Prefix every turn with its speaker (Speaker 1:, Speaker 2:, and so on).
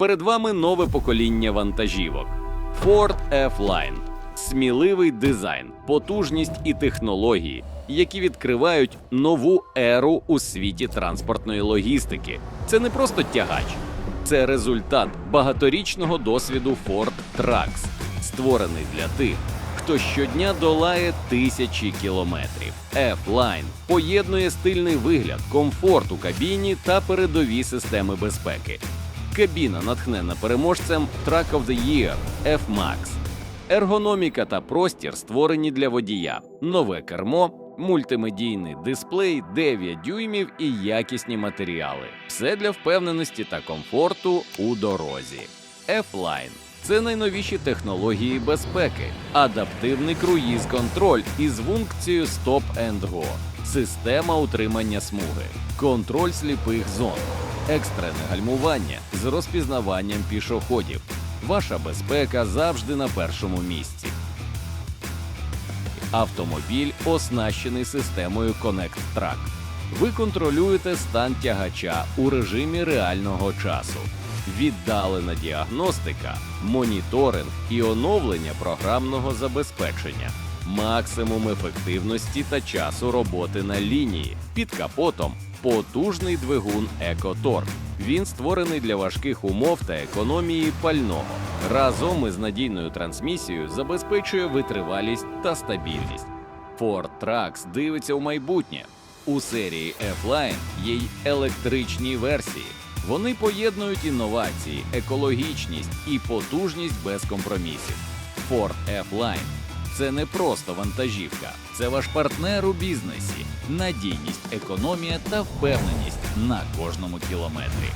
Speaker 1: Перед вами нове покоління вантажівок Ford F-Line. Сміливий дизайн, потужність і технології, які відкривають нову еру у світі транспортної логістики. Це не просто тягач, це результат багаторічного досвіду Ford Trucks, створений для тих, хто щодня долає тисячі кілометрів. F-Line поєднує стильний вигляд, комфорт у кабіні та передові системи безпеки. Кабіна натхнена переможцем Truck of the Year F-Max. Ергономіка та простір створені для водія, нове кермо, мультимедійний дисплей, 9 дюймів і якісні матеріали. Все для впевненості та комфорту у дорозі. F-Line – це найновіші технології безпеки, адаптивний круїз-контроль із функцією Stop and Go, система утримання смуги, контроль сліпих зон, екстрене гальмування з розпізнаванням пішоходів. Ваша безпека завжди на першому місці. Автомобіль оснащений системою Connect Track. Ви контролюєте стан тягача у режимі реального часу. Віддалена діагностика, моніторинг і оновлення програмного забезпечення, максимум ефективності та часу роботи на лінії. Під капотом потужний двигун EcoTorque. Він створений для важких умов та економії пального. Разом із надійною трансмісією забезпечує витривалість та стабільність. Ford Trucks дивиться у майбутнє. У серії F-Line є й електричні версії. Вони поєднують інновації, екологічність і потужність без компромісів. Ford F-Line – це не просто вантажівка, це ваш партнер у бізнесі, надійність, економія та впевненість на кожному кілометрі.